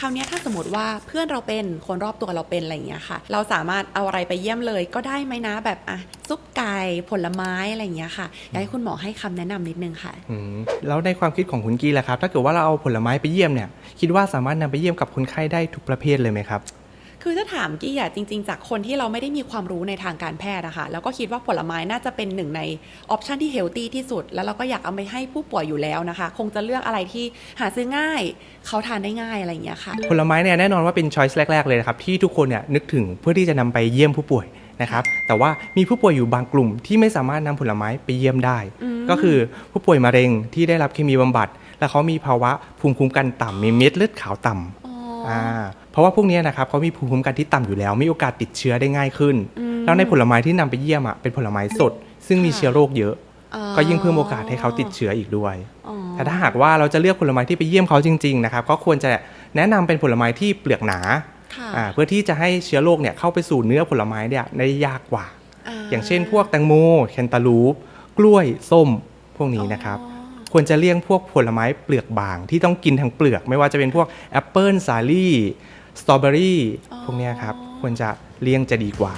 คราวนี้ถ้าสมมติว่าเพื่อนเราเป็นคนรอบตัวเราเป็นอะไรอย่างเงี้ยค่ะ เราสามารถเอาอะไรไปเยี่ยมเลยก็ได้ไหมนะแบบอะซุปไก่ผลไม้อะไรอย่างเงี้ยค่ะอยากให้คุณหมอให้คำแนะนำนิดนึงค่ะอืแล้วในความคิดของคุณกี้ล่ะครับ ถ้าเกิดว่าเราเอาผลไม้ไปเยี่ยมเนี่ย คิดว่าสามารถนำไปเยี่ยมกับคนไข้ได้ทุกประเภทเลยไหมครับ คือถ้าถามกี้อะจริง ๆ จากคนที่เราไม่ได้มีความรู้ในทางการแพทย์อะค่ะแล้วก็คิดว่าผลไม้น่าจะเป็นหนึ่งในออปชันที่เฮลตี้ที่สุด แล้วเราก็อยากเอาไปให้ผู้ป่วยอยู่แล้วนะคะ คงจะเลือกอะไรที่หาซื้อง่าย เขาทานได้ง่ายอะไรอย่างเงี้ยค่ะ ผลไม้เนี่ยแน่นอนว่าเป็นช้อยส์แรก ๆ เลยนะครับที่ทุกคนเนี่ยนึกถึงเพื่อที่จะนำไปเยี่ยมผู้ป่วยนะครับแต่ว่ามีผู้ป่วยอยู่บางกลุ่มที่ไม่สามารถนำผลไม้ไปเยี่ยมได้อืมก็คือผู้ป่วยมะเร็งที่ได้รับเคมีบำบัด และเขามีภาวะภูมิคุ้มกันต่ำมีเม็ดเลือดขาวต่ำอ๋ออ่าเพราะว่าพวกเนี้ยนะครับเขามีภูมิคุ้มกันที่ต่ำอยู่แล้วมีโอกาสติดเชื้อได้ง่ายขึ้นอืมแล้วในผลไม้ที่นำไปเยี่ยมอะเป็นผลไม้สด ซึ่งมีค่ะเชื้อโรคเยอะอ๋อก็ยิ่งเพิ่มโอกาสให้เขาติดเชื้ออีกด้วยอ๋อแต่ถ้าหากว่าเราจะเลือกผลไม้ที่ไปเยี่ยมเขาจริงๆนะครับก็ควรจะแนะนำเป็นผลไม้ที่เปลือกหนาค่ะอ่าเพื่อที่จะให้เชื้อโรคเนี่ยเข้าไปสู่เนื้อผลไม้เนี่ยได้ยากกว่าาอย่างเช่น พวกแตงโมแคนตาลูปกล้วยส้มพวกนี้นะครับอ๋อควรจะเลี่ยงพวกผลไม้เปลือกบางที่ต้องกินทั้งเปลือก ไม่ว่าจะเป็นพวกแอปเปิลสาลี่ สตรอเบอรี่อ๋อพวกเนี้ยครับควรจะเลี่ยงจะดีกว่า